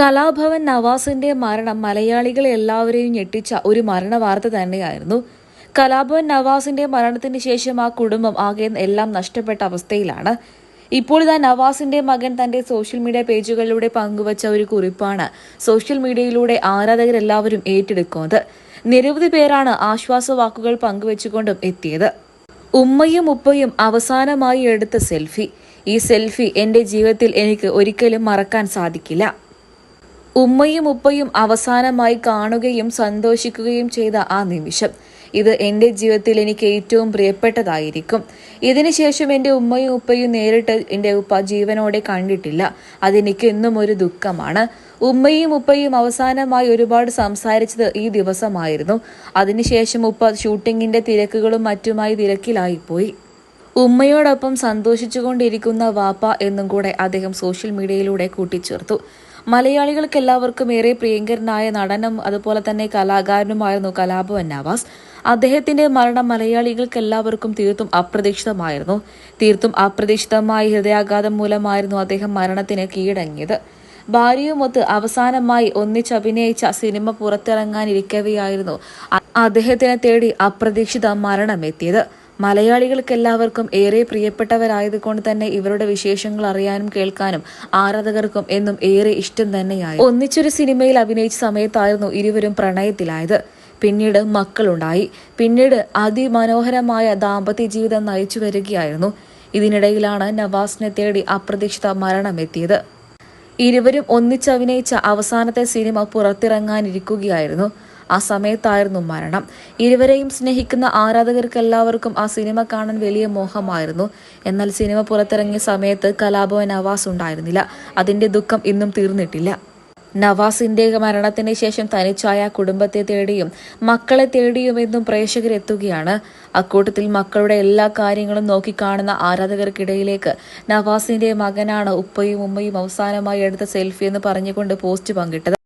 കലാഭവൻ നവാസിന്റെ മരണം മലയാളികളെ എല്ലാവരെയും ഞെട്ടിച്ച ഒരു മരണ വാർത്ത തന്നെയായിരുന്നു. കലാഭവൻ നവാസിന്റെ മരണത്തിന് ശേഷം ആ കുടുംബം ആകെ എല്ലാം നഷ്ടപ്പെട്ട അവസ്ഥയിലാണ്. ഇപ്പോൾ ഇതാ നവാസിന്റെ മകൻ തന്റെ സോഷ്യൽ മീഡിയ പേജുകളിലൂടെ പങ്കുവച്ച ഒരു കുറിപ്പാണ് സോഷ്യൽ മീഡിയയിലൂടെ ആരാധകരെല്ലാവരും ഏറ്റെടുക്കുന്നത്. നിരവധി പേരാണ് ആശ്വാസ വാക്കുകൾ പങ്കുവച്ചുകൊണ്ടും എത്തിയത്. ഉമ്മയും ഉപ്പയും അവസാനമായി എടുത്ത സെൽഫി. ഈ സെൽഫി എന്റെ ജീവിതത്തിൽ എനിക്ക് ഒരിക്കലും മറക്കാൻ സാധിക്കില്ല. ഉമ്മയും ഉപ്പയും അവസാനമായി കാണുകയും സന്തോഷിക്കുകയും ചെയ്ത ആ നിമിഷം. ഇത് എന്റെ ജീവിതത്തിൽ എനിക്ക് ഏറ്റവും പ്രിയപ്പെട്ടതായിരിക്കും. ഇതിനുശേഷം എന്റെ ഉമ്മയും ഉപ്പയും നേരിട്ട് എന്റെ ഉപ്പ ജീവനോടെ കണ്ടിട്ടില്ല. അതെനിക്ക് എന്നും ഒരു ദുഃഖമാണ്. ഉമ്മയും ഉപ്പയും അവസാനമായി ഒരുപാട് സംസാരിച്ചത് ഈ ദിവസമായിരുന്നു. അതിനുശേഷം ഉപ്പ ഷൂട്ടിങ്ങിന്റെ തിരക്കുകളും മറ്റുമായി തിരക്കിലായിപ്പോയി. ഉമ്മയോടൊപ്പം സന്തോഷിച്ചുകൊണ്ടിരിക്കുന്ന വാപ്പ എന്നും കൂടെ അദ്ദേഹം സോഷ്യൽ മീഡിയയിലൂടെ കൂട്ടിച്ചേർത്തു. മലയാളികൾക്ക് എല്ലാവർക്കും ഏറെ പ്രിയങ്കരനായ നടനും അതുപോലെ തന്നെ കലാകാരനുമായിരുന്നു കലാഭവൻ നവാസ്. അദ്ദേഹത്തിന്റെ മരണം മലയാളികൾക്ക് എല്ലാവർക്കും തീർത്തും അപ്രതീക്ഷിതമായിരുന്നു. തീർത്തും അപ്രതീക്ഷിതമായ ഹൃദയാഘാതം മൂലമായിരുന്നു അദ്ദേഹം മരണത്തിന് കീഴടങ്ങിയത്. ഭാര്യയുമൊത്ത് അവസാനമായി ഒന്നിച്ചഭിനയിച്ച സിനിമ പുറത്തിറങ്ങാനിരിക്കവെയായിരുന്നു അദ്ദേഹത്തിനെ തേടി അപ്രതീക്ഷിത മരണമെത്തിയത്. മലയാളികൾക്ക് എല്ലാവർക്കും ഏറെ പ്രിയപ്പെട്ടവരായതുകൊണ്ട് തന്നെ ഇവരുടെ വിശേഷങ്ങൾ അറിയാനും കേൾക്കാനും ആരാധകർക്കും എന്നും ഏറെ ഇഷ്ടം തന്നെയായി. ഒന്നിച്ചൊരു സിനിമയിൽ അഭിനയിച്ച സമയത്തായിരുന്നു ഇരുവരും പ്രണയത്തിലായത്. പിന്നീട് മക്കളുണ്ടായി. പിന്നീട് അതിമനോഹരമായ ദാമ്പത്യ ജീവിതം നയിച്ചു വരികയായിരുന്നു. ഇതിനിടയിലാണ് നവാസിനെ തേടി അപ്രതീക്ഷിത മരണമെത്തിയത്. ഇരുവരും ഒന്നിച്ചഭിനയിച്ച അവസാനത്തെ സിനിമ പുറത്തിറങ്ങാനിരിക്കുകയായിരുന്നു. ആ സമയത്തായിരുന്നു മരണം. ഇരുവരെയും സ്നേഹിക്കുന്ന ആരാധകർക്കെല്ലാവർക്കും ആ സിനിമ കാണാൻ വലിയ മോഹമായിരുന്നു. എന്നാൽ സിനിമ പുറത്തിറങ്ങിയ സമയത്ത് കലാഭവൻ നവാസ് ഉണ്ടായിരുന്നില്ല. അതിന്റെ ദുഃഖം ഇന്നും തീർന്നിട്ടില്ല. നവാസിന്റെ മരണത്തിന് ശേഷം തനിച്ചായ കുടുംബത്തെ തേടിയും മക്കളെ തേടിയും തേടിയുമെന്നും പ്രേക്ഷകരെത്തുകയാണ് അക്കൂട്ടത്തിൽ മക്കളുടെ എല്ലാ കാര്യങ്ങളും നോക്കിക്കാണുന്ന ആരാധകർക്കിടയിലേക്ക് നവാസിന്റെ മകനാണ് ഉപ്പയും ഉമ്മയും അവസാനമായി എടുത്ത സെൽഫി എന്ന് പറഞ്ഞുകൊണ്ട് പോസ്റ്റ് പങ്കിട്ടത്.